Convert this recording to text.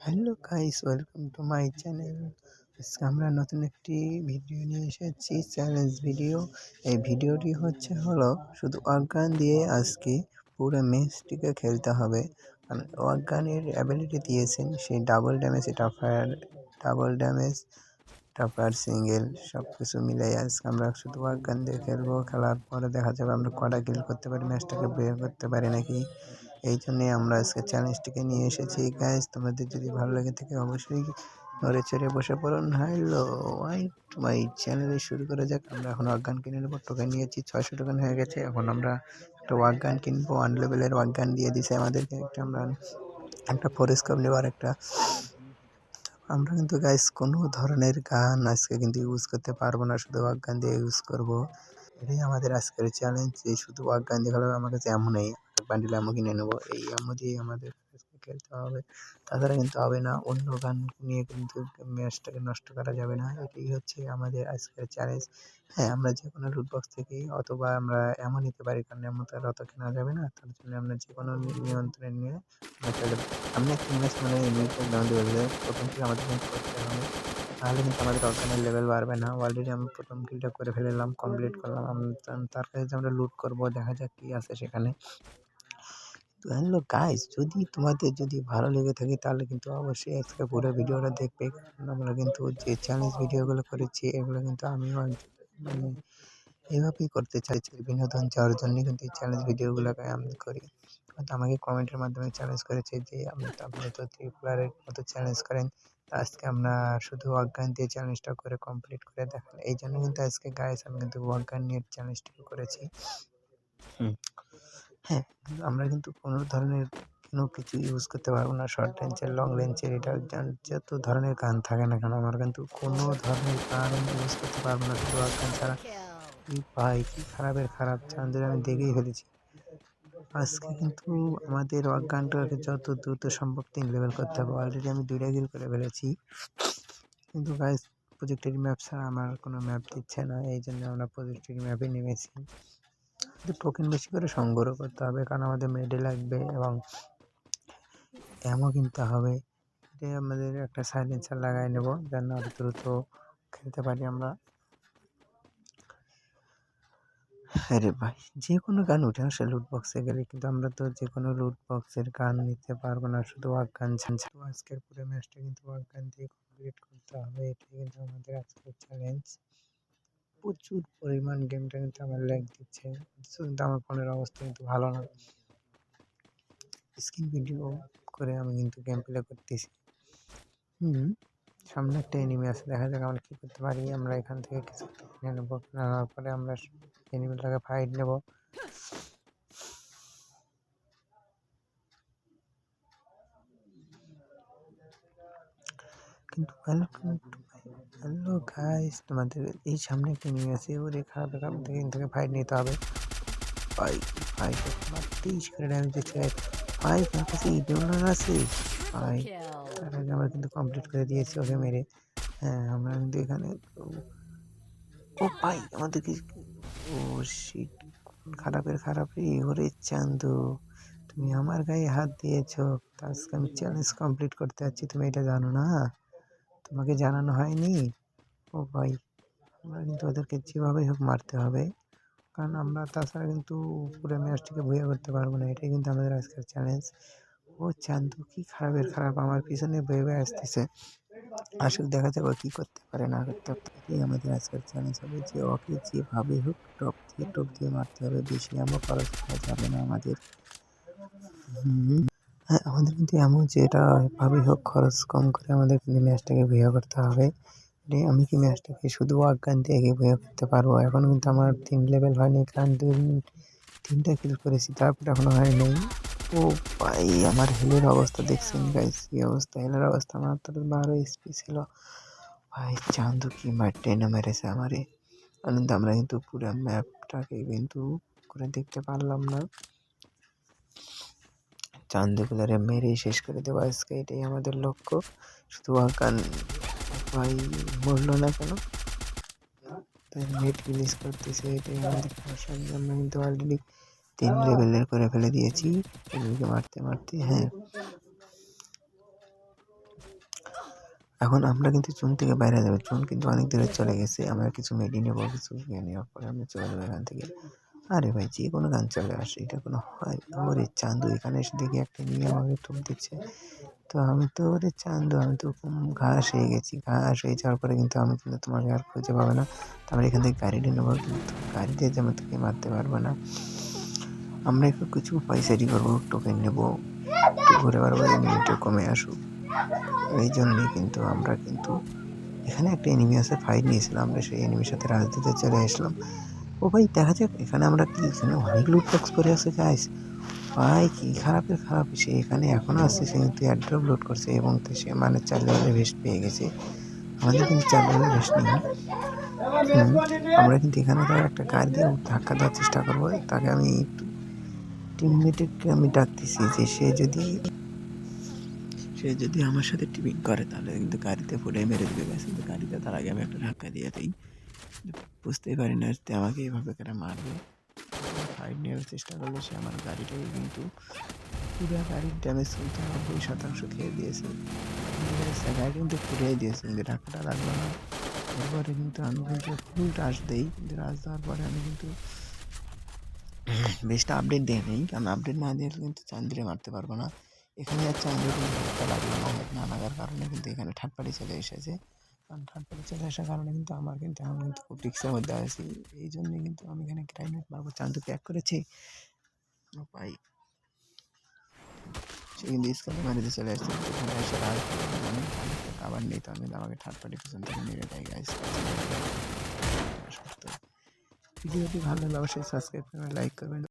Hello guys welcome to my channel আজকে আমরা নতুন একটি ভিডিও নিয়ে এসেছি চ্যালেঞ্জ ভিডিও এই ভিডিওটি হচ্ছে হলো শুধু অজ্ঞান দিয়ে আজকে পুরো ম্যাচটিকে খেলতে হবে। অজ্ঞানের অ্যাবিলিটি দিয়েছেন, সেই ডাবল ড্যামেজ এটা ফায়ার ডাবল ড্যামেজ টাপার সিঙ্গেল সব কিছু মিলাই আজকে আমরা শুধু অজ্ঞান দিয়ে খেলব। খেলার পরে দেখা যাবে আমরা কটা কিল করতে পারি ম্যাচটাকে বের করতে পারি নাকি। এই জন্যে আমরা আজকে চ্যালেঞ্জটিকে নিয়ে এসেছি। গাইজ তোমাদের যদি ভালো লাগে থাকে অবশ্যই নড়ে চড়ে বসে পড়ুন হ্যালো ওয়াই মাই চ্যানেলে শুরু করে যাক? আমরা এখন অজ্ঞান কিনে নেব। টোকেন নিয়েছি, ছয়শো টোকেন হয়ে গেছে। এখন আমরা একটা ওয়াজ্ঞান কিনবো। ওয়ান লেভেলের ওয়াজ্ঞান দিয়ে দিছে আমাদেরকে। একটা আমরা, একটা ফরেস্কপ নেব আর একটা। আমরা কিন্তু গাইস কোনো ধরনের গান আজকে কিন্তু ইউজ করতে পারব না। শুধু ওয়াজ্ঞান দিয়ে ইউজ করব। এটাই আমাদের আজকের চ্যালেঞ্জ যে শুধু ওয়াজ্ঞান দিয়ে খেলা আমার কাছে এমন নেই বান্ডিল আমও কিনে নেব। এই আমও দিয়ে আমাদের খেলতে হবে। তাছাড়া কিন্তু হবে না, অন্য গান নিয়ে কিন্তু ম্যাচটাকে নষ্ট করা যাবে না। এটাই হচ্ছে আমাদের আজকের চ্যালেঞ্জ হ্যাঁ আমরা যে কোনো লুট বক্স থেকেই অথবা আমরা এমন নিতে পারি, কারণ এমন তো আর অত কেনা যাবে না। তার জন্য আমরা যে কোনো নিয়ন্ত্রণে নিয়ে আমরা একটি ম্যাচ মানে বললে প্রথম থেকে আমাদের করতে হবে। তাহলে কিন্তু আমাদের অর্গানের লেভেল বাড়বে না। অলরেডি আমি প্রথম কিলটা করে ফেললাম কমপ্লিট করলাম। তার কাছে আমরা লুট করব, দেখা যাক কী আছে সেখানে। তো হ্যালো গাইস যদি তোমাদের যদি ভালো লেগে থাকে তাহলে কিন্তু অবশ্যই আজকে পুরো ভিডিওটা দেখবে। আমরা কিন্তু যে চ্যালেঞ্জ ভিডিওগুলো করেছি, এগুলো কিন্তু আমিও মানে এইভাবেই করতে চাইছি। বিনোদন চাওয়ার জন্য কিন্তু এই চ্যালেঞ্জ ভিডিওগুলোকে আমি করি। আমাকে কমেন্টের মাধ্যমে চ্যালেঞ্জ করেছে যে, আপনি আপনি তো ত্রিপুলারের মতো চ্যালেঞ্জ করেন। আজকে আমরা শুধু অজ্ঞান দিয়ে চ্যালেঞ্জটা করে কমপ্লিট করে দেখান এই জন্য কিন্তু আজকে গাইস আমি কিন্তু অজ্ঞান নিয়ে চ্যালেঞ্জটা করেছি। হ্যাঁ। আমরা কিন্তু কোনো ধরনের কোনো কিছু ইউজ করতে পারব না। শর্ট রেঞ্জের লং রেঞ্জের এটা যত ধরনের গান থাকে না কেন, আমরা কিন্তু কোনো ধরনের গান ইউজ করতে পারব না। শুধু গান ছাড়া কি পাই, কি খারাপের খারাপ চাঁদের আমি দেখেই ফেলেছি। আজকে কিন্তু আমাদের অজ্ঞানটাকে যত দ্রুত সম্ভব তিন লেভেল করতে হবে। অলরেডি আমি দুইটা গিল করে ফেলেছি। কিন্তু গাইজ প্রজেক্টের ম্যাপ ছাড়া আমার কোনো ম্যাপ দিচ্ছে না। এই জন্য আমরা প্রজেক্টের ম্যাপে নেমেছি। টোকেন বেশি করে সংগ্রহ করতে হবে, কারণ আমাদের মেডে লাগবে এবং অ্যামও কিনতে হবে, এটাই আমাদের একটা সাইলেন্সার লাগাই নেব যেন আরও দ্রুত খেলতে পারি আমরা। আরে ভাই যে কোনো গান উঠে আসে লুট বক্সে গেলে, কিন্তু আমরা তো যে কোনো লুট বক্সের গান নিতে পারব না, শুধু ওয়াক গান ছাড়া আজকের পুরো ম্যাচটা কিন্তু ওয়াক গান দিয়ে কমপ্লিট করতে হবে, এটাই কিন্তু আমাদের আজকের চ্যালেঞ্জ প্রচুর পরিমাণ গেমটা কিন্তু আমার ল্যাগ দিচ্ছে। কিন্তু আমার ফোনের অবস্থা কিন্তু ভালো না। স্ক্রিন ভিডিও করে আমি কিন্তু গেম প্লে করতেছি। হুম, সামনে একটা এনিমি আছে, দেখা যাক আমরা কী করতে পারি। আমরা এখান থেকে কিছু কিনে নেব, নেওয়ার পরে আমরা এনিমিটাকে ফাইট নেব। কিন্তু হ্যালো গাইস, তোমাদের এই সামনে একটা নিয়ে আছে ওরে, খারাপ খারাপ থেকে থেকে ফাইট নিতে হবে। ফাইট ফাইট তেইশ করে ড্যামেজ দিচ্ছে ফাইট আমার কাছে ইডিওলার আছে? ফাইট তার আমরা কিন্তু কমপ্লিট করে দিয়েছি ওকে মেরে। হ্যাঁ আমরা কিন্তু এখানে ও পাই আমাদের কি ও শিট খারাপের খারাপ রে ওরে চান্দু, তুমি আমার গায়ে হাত দিয়েছ। আজকে আমি চ্যালেঞ্জ কমপ্লিট করতে যাচ্ছি, তুমি এটা জানো না? তোমাকে জানানো হয়নি। ও ভাই, আমরা কিন্তু ওদেরকে যেভাবেই হোক মারতে হবে। কারণ আমরা তাছাড়া কিন্তু পুরো ম্যাচটিকে ভুয়া করতে পারব না। এটাই কিন্তু আমাদের আজকের চ্যালেঞ্জ ও চান্দু, কি খারাপের খারাপ? আমার পিছনে বয়ে বয়ে আসতেছে। আসুক, দেখা যাবে কী করতে পারে, না করতে এটাই আমাদের আজকের চ্যালেঞ্জ হবে যে ওকে যেভাবে হোক টপ দিয়ে টপ দিয়ে মারতে হবে। বেশি এমন খরচ করা যাবে না আমাদের। হ্যাঁ আমাদের কিন্তু এমন যেটা ভাবেই হোক, খরচ কম করে আমাদের কিন্তু ম্যাচটাকে ভুয়া করতে হবে। আমি কি ম্যাচটাকে শুধু অজ্ঞান দিয়ে এগিয়ে করতে পারব? এখন কিন্তু আমার তিন লেভেল হয়নি, কারণ দুই তিনটা কিল করেছি, তারপর এখনও হয়নি। ও ভাই, আমার হেলের অবস্থা দেখছেন গাইস কি অবস্থা? হেলের অবস্থা আমার তো বারো এসপি ছিল। ভাই, চান্দু কি মার টেনে মেরেছে আমারে? কিন্তু, আমরা কিন্তু পুরো ম্যাপটাকে কিন্তু করে দেখতে পারলাম না। চান্দুগুলারে মেরেই শেষ করে দেবো। আজকে এটাই আমাদের লক্ষ্য। শুধু আকান ভাই মরলো না কেন? তাই নেট রিলিজ করতেছে, এটাই আমাদের আমরা কিন্তু অলরেডি তিন লেভেলের করে ফেলে দিয়েছি। এগুলোকে মারতে মারতে হ্যাঁ। এখন আমরা কিন্তু চুন থেকে বাইরে যাব। চুন কিন্তু অনেক দূরে চলে গেছে। আমরা কিছু মেডি নেব কিছু নেওয়ার পরে আমরা চলে যাব এখান থেকে। আরে ভাই, যে কোনো গান চলে আসে, এটা কোনো হয় ওরে চান্দু, এখানে এসে দেখি একটা নিয়ে আমাকে ঠুক দিচ্ছে। তো আমি তো, ওরে চান্দু, আমি তো ঘাস হয়ে গেছি, ঘাস হয়ে যাওয়ার পরে কিন্তু আমি কিন্তু তোমাকে আর খুঁজে পাবো না। তো আমরা এখান থেকে গাড়িটা নেব, কিন্তু গাড়ি দিয়ে যেমন তোকে মারতে পারব না। আমরা একটু কিছু পয়সারি করব টোকেন নেব। ঘুরে বেড়াবো এনিমিটা কমে আসুক। এই জন্যই কিন্তু আমরা কিন্তু এখানে একটা এনিমি আছে ফাইট নিয়েছিলাম। আমরা সেই এনিমির সাথে রাজনীতিতে চলে আসলাম। ও ভাই, দেখা যাক, এখানে আমরা কি, এখানে অনেক লুট বক্স করে আছে গাইস ভাই, কি খারাপের খারাপ, সে এখানে এখনও আসছে সে কিন্তু অ্যাড্রপ লোড করছে এবং সে মানে চার লেভেলের ভেস্ট পেয়ে গেছে। আমাদের কিন্তু চার লেভেলের ভেস্ট নেই। আমরা কিন্তু এখানে তার একটা গাড়ি দিয়ে ধাক্কা দেওয়ার চেষ্টা করব। তাকে আমি একটু টিমমেটকে আমি ডাকতেছি যে সে যদি সে যদি আমার সাথে টিপিং করে, তাহলে কিন্তু গাড়িতে ফুটে মেরে দেবে কিন্তু গাড়িতে তার আগে আমি একটা ধাক্কা দিয়ে দিই। বুঝতেই পারি না যে আমাকে এভাবে করে মারবে। ফাইট নেওয়ার চেষ্টা করলে সে আমার গাড়িটাকে কিন্তু পুরো গাড়ির ড্যামেজ কিন্তু নব্বই শতাংশ খেয়ে দিয়েছে। গাড়ি কিন্তু ফুরিয়ে দিয়েছে, কিন্তু ধাক্কাটা লাগল না। এরপরে কিন্তু আমি কিন্তু ফুল টাচ দিই, কিন্তু টাচ দেওয়ার পরে আমি কিন্তু বেশটা আপডেট দিয়ে নেই, কারণ আপডেট না দিলে কিন্তু চান্দিরে মারতে পারব না। এখানে আর চান্দিরে কিন্তু লাগল না লাগার কারণে কিন্তু এখানে পার্টি চলে এসেছে। কারণ পার্টি চলে আসার কারণে কিন্তু আমার কিন্তু আমি কিন্তু খুব রিক্সের মধ্যে আছি। এই জন্যে কিন্তু আমি এখানে গ্রাইনেট মারবো চান্দু প্যাক করেছি। পাই। সে কিন্তু স্কালে মারিতে চলে আসছে। এখানে এসে রাজ আমি আবার নেই তো, আমি আমাকে থার্ড পার্টি পিছন থেকে মেরে দেয় গাইস ভিডিওটি ভালো লাগলে অবশ্যই সাবস্ক্রাইব করবেন লাইক করবেন।